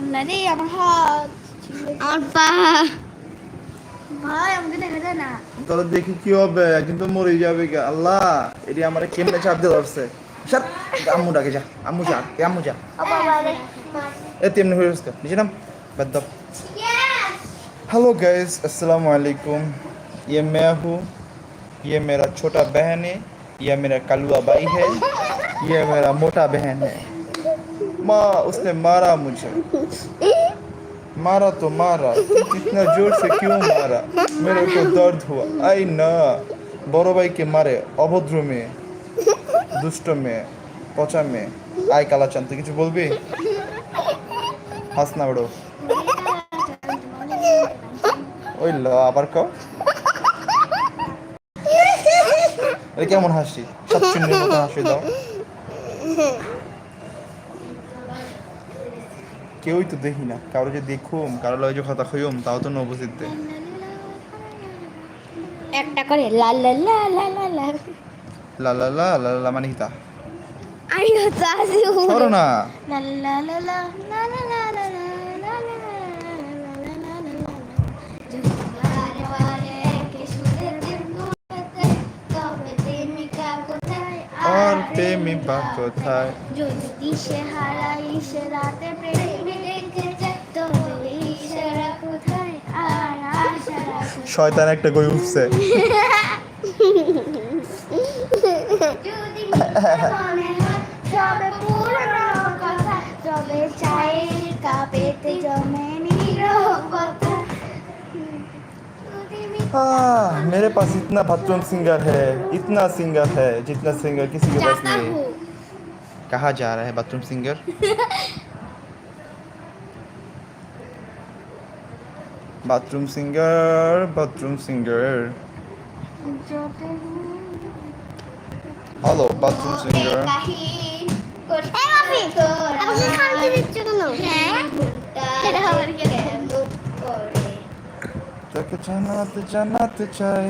আল্লাহ রে আমার হাত আমার পা ভাই আমাকে দেখা যায় না তাহলে দেখি কি হবে একদিন তো মরে যাবে কে আল্লাহ এটি আমার কেমনে চাপ দিয়ে ধরছে সব আম্মু ডাকে যা আম্মু যা এ আম্মু যা ও বাবা রে এ তেমনি হয়ে গেছে নিচে নাম বাদ দাও हेलो गाइस अस्सलाम वालेकुम ये मैं हूँ ये मेरा छोटा बहन है ये मेरा कलुआ भाई है ये मेरा मोटा बहन है माँ उसने मारा मुझे मारा तो मारा इतना जोर से क्यों मारा मेरे को दर्द हुआ आई ना বড় ভাইকে মারে অভদ্র মেয়ে দুষ্ট মেয়ে পচা মেয়ে আয় কালাচান তুই কিছু বলবি হাস না বড় ওই ল আবার কও এটা কেমন হাসি সাতচুন্নির মতো হাসি দাও কেউই তো দেখি না কারও যে দেখুম কারও লগে যে কথা খইম তাও তো নবজিত একটা করে লা লা লা লা লা লা লা লা লা লা লা মানে হিতা আমি হচ্ছে আসি সরো না লা লা লা লা লা লা লা লা তবে প্রেমিকা কোথায় যদি দিশে হারাই সে রাতে প্রেমে নীরবতা যদি মি- आह, मेरे पास इतना भद्रम सिंगर है इतना सिंगर है जितना सिंगर किसी के पास जाता नहीं है हूँ कहाँ जा रहा है bathroom singer bathroom singer bathroom singer hello bathroom singer. তাকে জানাতে জানাতে চাই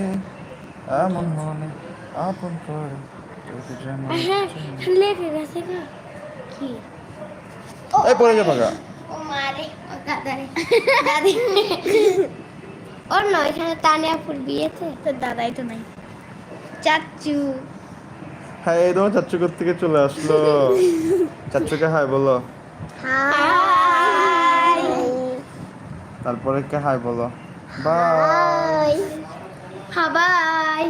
এমন মনে আপন করে। তোকে জানাতে লেখে এই পড়ে গা ও মারে ও দাদারে দাদি ওর নয় এখানে তানিয়াপুর বিয়েতে তোর দাদাই তো নাই চাচু হ্যাঁ এই তোমার চাচ্চু থেকে চলে আসলো চাচ্চুকে হাই বলো হাই তারপরে কে হাই বলো বাই হাবাই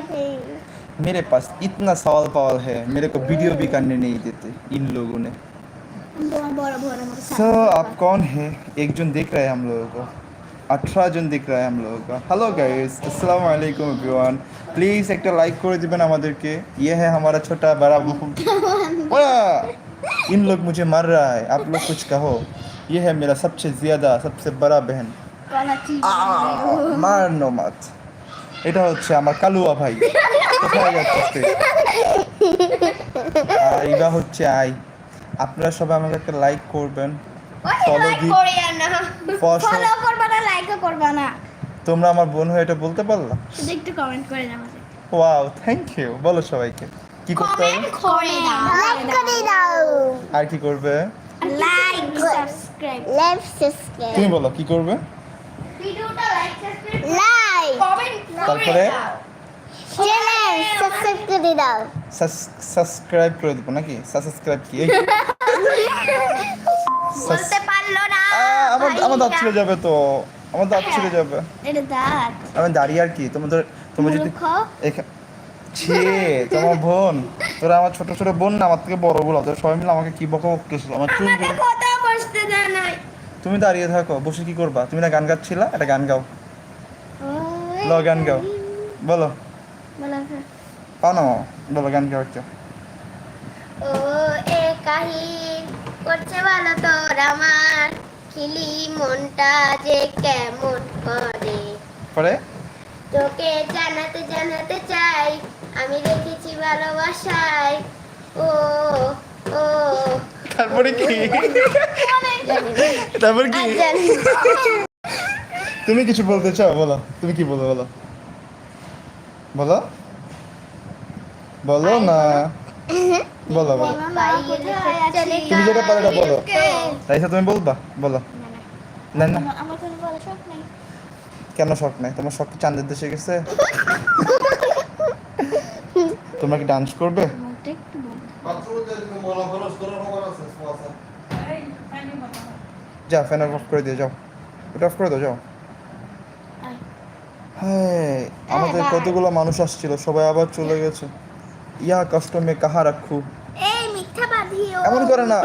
मेरे पास इतना सवाल पवाल है मेरे को वीडियो भी करने नहीं देते इन लोगों ने বড় বড় বড় বড় सो आप कौन है एक जन देख रहे हैं हम लोगों को अठारह जन दिख रहा है हम लोगों का हेलो गाइस अस्सलाम वालेकुम एवरीवन प्लीज एक लाइक कर दिबेन আমাদেরকে ये है हमारा छोटा बड़ा बहू वाह! इन लोग मुझे मार रहा है आप लोग कुछ कहो ये है मेरा सबसे ज्यादा सबसे बड़ा बहन কলাচি মার নো মাত এটা হচ্ছে আমার কালুয়া ভাই কোথায় যাচ্ছে আর এটা হচ্ছে আই আপনারা সবাই আমাকে একটা লাইক করবেন। ফলো করে ফলো ফলো করবা না লাইকও করবা না। তোমরা আমার বোন হয়ে এটা বলতে পারলা? শুধু একটু কমেন্ট করে দাও ওয়াও থ্যাংক ইউ বলো সবাইকে। কি করতে হবে? কমেন্ট করে দাও লাইক করে দাও। আর কি করবে? লাইক সাবস্ক্রাইব লাইক সাবস্ক্রাইব তুমি বলো কি করবে? ভিডিওটা লাইক সাবস্ক্রাইব লাইক কমেন্ট তারপরে? চ্যানেল সাবস্ক্রাইব করে দাও। সাবস্ক্রাইব করে দেবো নাকি? সাবস্ক্রাইব কি? বলতে পারল না আমার আমার দাঁত ছিঁড়ে যাবে তো। আমার দাঁত ছিঁড়ে যাবে। এটা দাঁত। আমি দাঁড়িয়ে আর কি? তোমাদের তোমার যদি ছি তোমার বোন। তোরা আমার ছোট ছোট বোন না আমার থেকে বড় বলো। তোর সবাই মিলে আমাকে কি বকা বকতেছিল আমার চুল তুমি দাঁড়িয়ে থাকো বসে কি করবা? তুমি না গান গাচ্ছিলা? একটা গান গাও। ল গান গাও। বলো। পাও না বলো গান ও এ কাহিন করছে ভালো তোর আমার। খিলি মনটা যে কেমন করে। পরে? তোকে জানাতে জানাতে চাই। আমি রেখেছি ভালোবাসায়। ও ও। তারপরে কি? তারপর কি? তুমি কিছু বলতে চাও? বলো। তুমি কি বলো বলো? বলো বলো না বলো বলো তুমি যেটা পারো এটা বলো তাই তুমি বলবা বলো না, না, কোনো শখ নেই তোমার শখ চাঁদের দেশে গেছে তোমরা কি ডান্স করবে যা ফ্যান অফ করে দিয়ে যাও ওটা অফ করে দাও যাও। হ্যাঁ আমাদের. কতগুলো মানুষ আসছিল সবাই আবার চলে গেছে। ইয়া কাস্টমে কাহা রাখু এই মিথ্যাবাদী ও এমন করে না।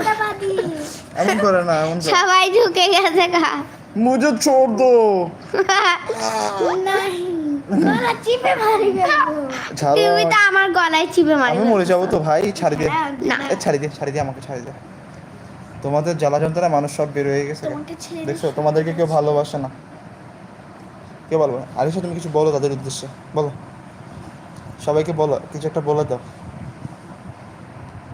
এমন করে না এমন করে। সবাই ঢুকে গেছে গা। মুঝে ছোড় দো। নাই গলা চিপে মারি ফেলব তুমি তো আমার গলায় চিপে মারি আমি মরে যাব তো ভাই ছাড়ি দে। ছাড়ি দে ছাড়ি দে আমাকে ছাড়ি দে। তোমাদের জ্বালা যন্ত্রণা মানুষ সব বের হয়ে গেছে দেখছ তোমাদেরকে কেউ ভালোবাসে না। কে বলব? আরিশা তুমি কিছু বলো তাদের উদ্দেশ্যে। বলো। সবাইকে বলো কিছু একটা বলে দাও।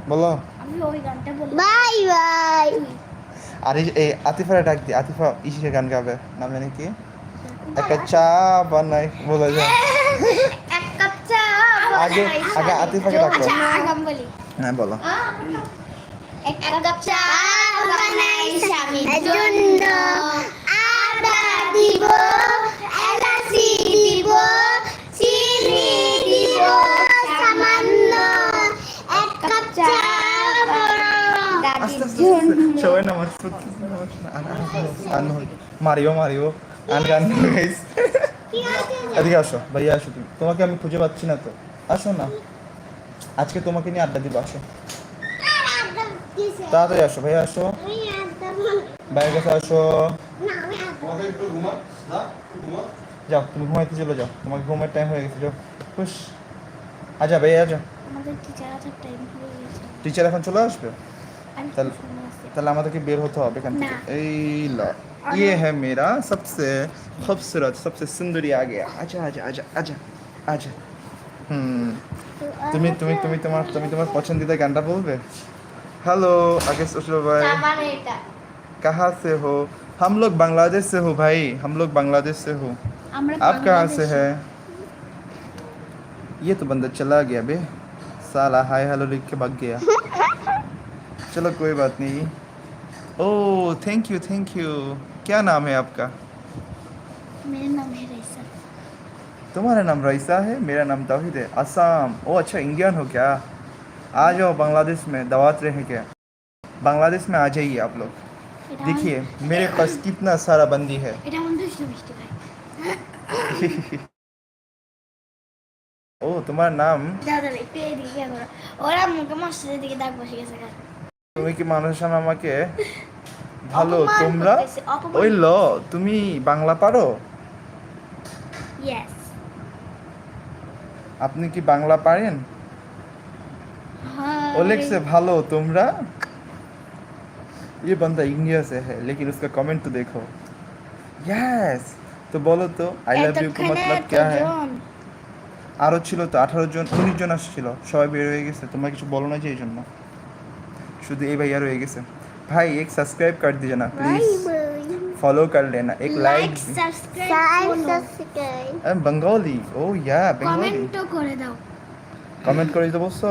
বলো। আমি ওই গানটা বলি। Bye bye. আর এই আতিফারে ডাক দি। আতিফা ইসির গান গাবে। নাম জানি কি? একটা চা বানাই বলে যায় এক কাপ চা আগে আগে আতিফাকে ডাকো। আচ্ছা বলি। হ্যাঁ বলো। এক কাপ চা বানাই স্বামীর জন্য। আদা দিব। Mario Mario. আন গান গাইস এদিকে আসো ভাইয়া আসো তুমি। তোমাকে আমি খুঁজে পাচ্ছি না তো। আসো না। আজকে তোমাকে নিয়ে আড্ডা দিব আসো। তাড়াতাড়ি আসো ভাইয়া আসো। বাইরের কাছে আসো। যাও তুমি ঘুমাইতে চলে যাও। তোমাকে ঘুমের টাইম হয়ে গেছে যাও। খুশ। আজা ভাইয়া আজা টিচার এখন চলে আসবে? তাহলে- ফোনে আছি। তাহলে আমাদেরকে বের হতে হবে এখান থেকে না। এই লা ये है मेरा सबसे खूबसूरत सबसे सुंदरी आ गया आजा आजा आजा आजा आजा হুম তুমি তুমি তুমি তোমার তুমি তোমার পছন্দিদা গানটা বলবে হ্যালো आगे सोचो भाई চা মানে এটা कहाँ से हो हम लोग बांग्लादेश से हो भाई हम लोग बांग्लादेश से हो আমরা आप कहाँ से বাংলাদেশি। है ये तो बंदा चला गया बे साला हाय हेलो लिख के भाग गया चलो कोई बात नहीं oh thank you thank you क्या नाम है आपका मेरा नाम है रईसा तुम्हारा नाम रईसा है मेरा नाम तौहीद है असम ओ अच्छा इंडियन हो क्या आ जाओ बांग्लादेश में दावत रहे क्या बांग्लादेश में आ जाइए आप लोग এটা देखिए मेरे पास कितना सारा बंदी है আমার- এটা আমার দুষ্টু মিষ্টি ভাই ओ तुम्हारा नाम দাদা একটু এদিকে গিয়ে করো ওরা মুখে মশলার দিকে দাগ বসে গেছে গা। তুমি কি মানুষের সামনে আমাকে ভালো অপমান তোমরা করতেছে, অপমান ওই ল তুমি বাংলা পারো Yes. আপনি কি বাংলা পারেন हाँ, ও লিখছে ভালো তোমরা ये बंदा इंडिया से है लेकिन उसका कमेंट तो देखो यस तो बोलो तो आई लव यू का এতক্ষণে मतलब क्या है এতজন। আরো ছিল তো আঠারো জন উনিশ জন আসছিল সবাই বের হয়ে গেছে তোমরা কিছু বলো না যে এই জন্য শুধু এই ভাইয়া রয়ে গেছে ভাই এক সাবস্ক্রাইব कर दीजिए ना प्लीज फॉलो कर लेना एक like Like, subscribe, follow। Bengali ओ या बंगाली কমেন্টও করে দাও কমেন্ট করে দিতে বলছো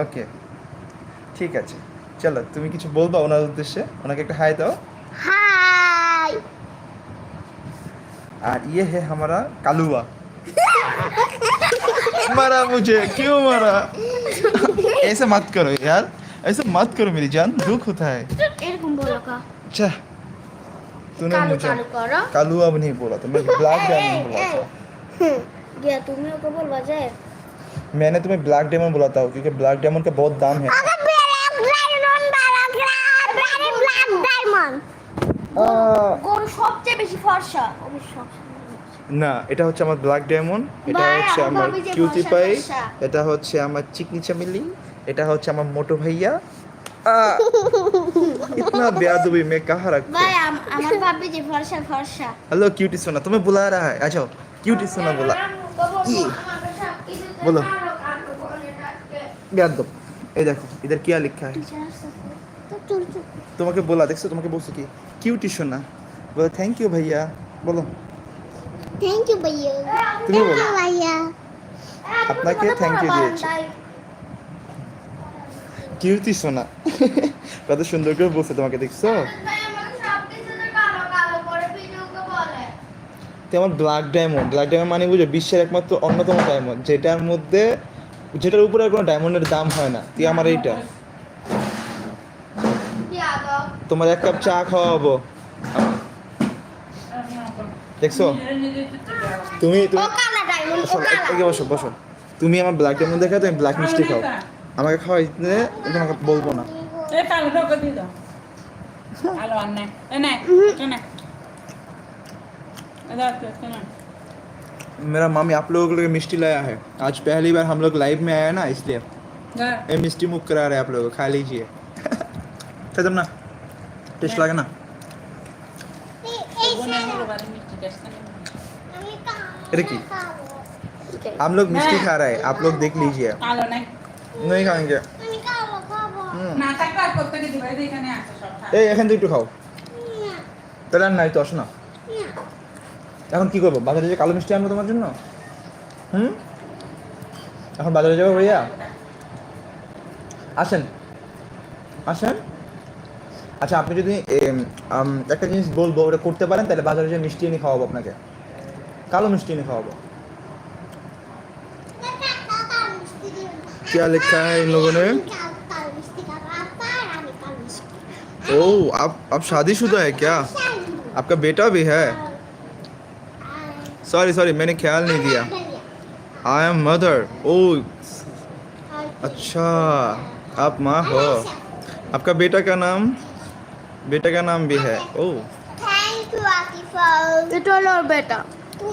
ওকে ঠিক আছে চলো তুমি কিছু বলবা ওনার উদ্দেশ্যে ওনাকে একটা হাই দাও হাই और ये है हमारा कालुआ मारा मुझे क्यों मारा ऐसे मत करो यार ऐसे मत करो मेरी जान दुख होता है এরকম বলো কা अच्छा तूने কালু मुझे কালু করো कालुआ भी नहीं बोला था मैं ब्लैक डायमंड बोला था গিয়া তুমি ওকে বলবা যে मैंने तुम्हें ब्लैक डायमंड बोला था क्योंकि ब्लैक डायमंड का बहुत दाम है গরু সবচেয়ে বেশি ফর্সা অবশ্য না এটা হচ্ছে আমার ব্ল্যাক ডায়মন্ড এটা ভাই, হচ্ছে আমার আমার ভাবি যে কিউটি বর্ষা পাই বর্ষা। এটা হচ্ছে আমার চিকনি চামিলি এটা হচ্ছে আমার মোটো ভাইয়া আ, इतना बेअदबी मैं कहाँ रखता ভাই আম- আমার ভাবি যে ফর্সা ফর্সা हेलो क्यूटी सोना तुम्हें बुला रहा है आ जाओ क्यूटी सोना बोला ई। बोलो। बेअदब এই দেখো इधर क्या लिखा है তোমাকে বলা দেখছো তোমাকে বলছো কি কিউটি সোনা বলো থ্যাংক ইউ ভাইয়া বলো থ্যাংক ইউ ভাইয়া তুমি বলো ভাইয়া আপনাকে thank you দিয়েছি। কিউটি সোনা। কত সুন্দর করে বলছে তোমাকে দেখছ? তেমন ব্ল্যাক ডায়মন্ড ব্ল্যাক ডায়মন্ড মানে বুঝো বিশ্বের একমাত্র অন্যতম ডায়মন্ড যেটার মধ্যে যেটার উপরে কোনো ডায়মন্ডের দাম হয় না। তুই আমার এইটা। তোমার এক কাপ চা খাওয়াবো। দেখছ? তুমি তুমি বসো বসো তুমি আমার ব্ল্যাক ডায়মন্ড দেখা তুমি ব্ল্যাক মিষ্টি খাও। আমাকে খাওয়াই দিলে তোমাকে বলবো না এ কালো ঢোকা দিয়ে দাও আলো আর নাই এ নাই এ নাই এ দাও তো, এ নাই। मेरा मामी आप लोगों के लिए मिष्टी लाया है आज पहली बार हम लोग लाइव में आया ना इसलिए ধর। ये मिष्टी मुख करा रहे हैं आप लोगों को खा लीजिए खत्म ना टेस्ट लगा ना বোনের হলো বাড়ি মিষ্টি টেস্ট নেই। अरे की हम लोग मिष्टी खा रहे हैं आप लोग देख लीजिए কালো নাই नहीं खाएंगे আমি কালো খাবো হুম। না থাকলে আর প্রত্যেকে দিবে এই যে এখানে আছে সব খায়। এই এখান থেকে একটু খাও তাহলে আর নাই তো আসো না এখন কি করবো বাজারে যে কালো মিষ্টি আনবো তোমার জন্য হুম এখন বাজারে যাবো ভাইয়া আসেন আসেন আচ্ছা আপনি যদি এম, আম, একটা জিনিস বলবো ওটা করতে পারেন তাহলে বাজারে যে মিষ্টি এনে খাওয়াবো আপনাকে কালো মিষ্টি এনে খাওয়াবো क्या लिखा है इन लोगों ने? ओ आप आप शादीशुदा है क्या? आपका बेटा भी है? सॉरी सॉरी मैंने ख्याल नहीं दिया आई एम मदर ओ अच्छा आप माँ हो। आपका बेटा का नाम? बेटा का नाम भी है। ओ तो बेटा।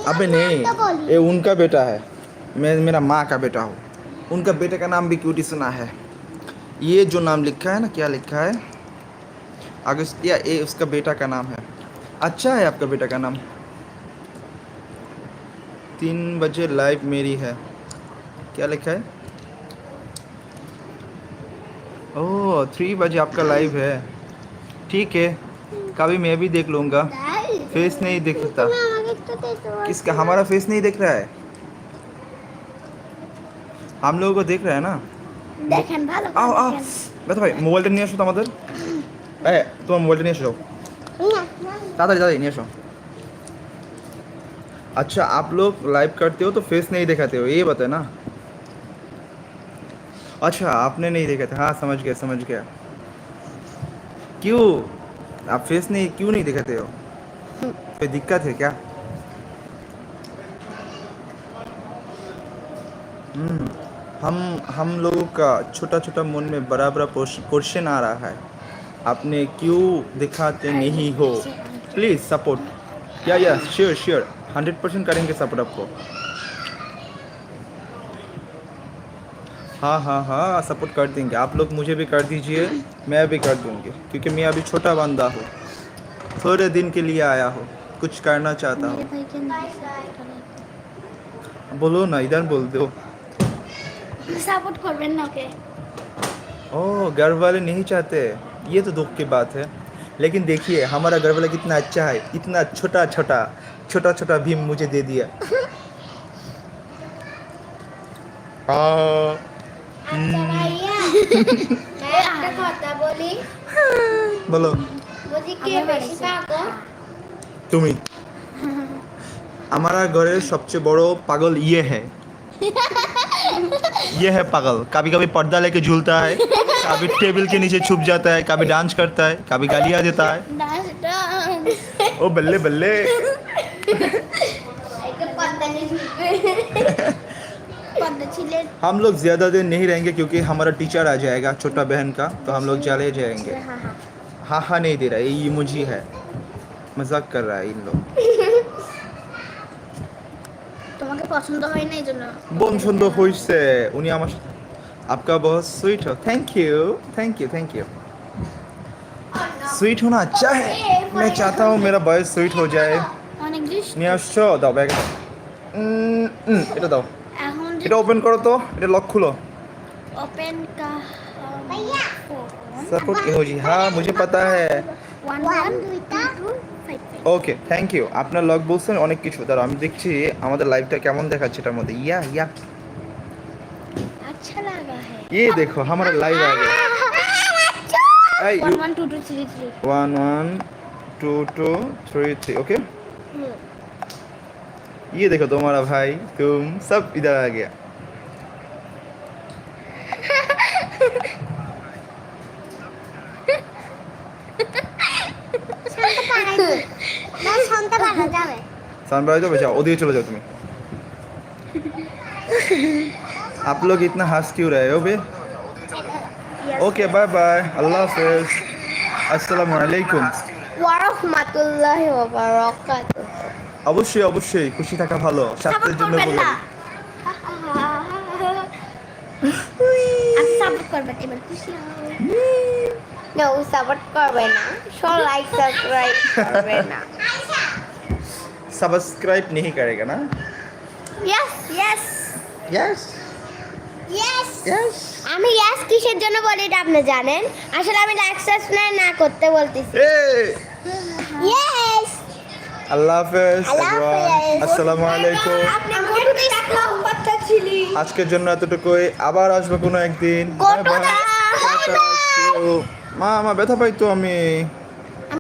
अबे नहीं ये उनका बेटा है। मैं मेरा माँ का बेटा हूँ। उनका बेटे का नाम भी क्यूटी सुना है। ये जो नाम लिखा है ना क्या लिखा है? अगस्तिया ए उसका बेटा का नाम है। अच्छा है आपका बेटा का नाम। तीन बजे लाइव मेरी है। क्या लिखा है? ओह थ्री बजे आपका लाइव है। ठीक है कभी मैं भी देख लूँगा। फेस नहीं दिखता किसका? हमारा फेस नहीं दिख रहा है? हम लोगों को दिख रहा है ना দেখেন ভালো आओ आओ বেটা ভাই মোবাইলটা নিয়ে আসো তো আমাদের এ তোমার মোবাইলটা নিয়ে এসো তাড়াতাড়ি তাড়াতাড়ি নিয়ে এসো अच्छा आप लोग लाइव करते हो तो फेस नहीं दिखाते हो ये बताए ना अच्छा आपने नहीं देखा था हाँ समझ गया समझ गया क्यों आप फेस नहीं क्यों नहीं दिखाते हो कोई दिक्कत है क्या हम्म, हम हम लोगों का छोटा छोटा मन में बड़ा बड़ा क्वेश्चन आ रहा है। आपने क्यों दिखाते नहीं हो? प्लीज़ सपोर्ट या या श्योर श्योर हंड्रेड परसेंट करेंगे सपोर्ट आपको। हाँ हाँ हाँ सपोर्ट कर देंगे। आप लोग मुझे भी कर दीजिए मैं भी कर दूँगी। क्योंकि मैं अभी छोटा बंदा हूँ। थोड़े दिन के लिए आया हूँ। कुछ करना चाहता हूँ। बोलो ना इधर बोल दो। সাপোর্ট করবেন না ওকে ओह घर वाले नहीं चाहते ये तो दुख की बात है लेकिन देखिए हमारा घर वाला कितना अच्छा है इतना छोटा छोटा छोटा छोटा भीम मुझे दे दिया आ, আচ্ছা ভাইয়া একটা কথা বলি बोलो বলছি কে বেশি পাগল तुम्ही हमारा ये है पागल। कभी कभी पर्दा लेके झूलता है कभी टेबल के नीचे छुप जाता है कभी डांस करता है कभी गालियाँ देता है। ओ बल्ले बल्ले। हम लोग ज़्यादा देर नहीं रहेंगे क्योंकि हमारा टीचर आ जाएगा छोटा बहन का तो हम लोग चले जाएँगे। हाँ हाँ।, हाँ, हाँ नहीं दे रहा ये मुझे है। मज़ाक कर रहा है इन लोग। পছন্দ হয় না এই জন্য বোন সুন্দর হয়েছে উনি আমার সাথে- आपका बहुत स्वीट हो thank you thank you thank you sweet होना अच्छा है मैं चाहता हूँ मेरा बॉय स्वीट हो जाए অনেক দৃশ্য নিয়ে আসছো দাও ব্যাগ এটা দাও এখন যে এটা ওপেন করো তো এটা লক খুলো ওপেন কা ভাইয়া सपोर्ट इमोजी हाँ मुझे पता है ওয়ান ওয়ান দুইটা ফাইভ ওকে থ্যাংক ইউ আপনার লগ বলছেন অনেক কিছু দাঁড়া আমি দেখছি আমাদের লাইভটা কেমন দেখাচ্ছে এটার মধ্যে ইয়া ইয়া अच्छा लगा है ये देखो हमारा लाइव आ गया Hey, one you- one two two three three one one two two three three okay ये देखो तुम्हारा भाई तुम सब इधर आ गया শুনতে পারাই তো। না শুনতে পারা যাবে सनराइज तो बचाओ ओदिके चले जाओ तुम्हें आप लोग इतना हंस क्यों रहे हो बे ओके बाय बाय अल्लाह हाफिज अस्सलाम वालेकुम ওয়ারাহমাতুল্লাহি ওয়া বারাকাতুহু অবশ্যই অবশ্যই খুশি থাকা ভালো স্বাস্থ্যের জন্য করবেন বলে না আর সাপোর্ট করবেন এবার খুশি না ও সাপোর্ট করবে না সো লাইক সাবস্ক্রাইব করবে না सब्सक्राइब नहीं करेगा ना yes yes yes yes yes আমি ইয়েস কিসের জন্য বলি এটা আপনি জানেন আসলে আমি লাইক সাবস্ক্রাইব না করতে বলতেছি ইয়েস আল্লাহ হাফেজ আল্লাহ হাফেজ। আসসালামু আলাইকুম আপনি গরুটি রাখলাম বাচ্চা ছিলি আজকের জন্য এতটুকুই আবার আসবো কোনো একদিন কত Bye মা আমার ব্যথা পাই আমি।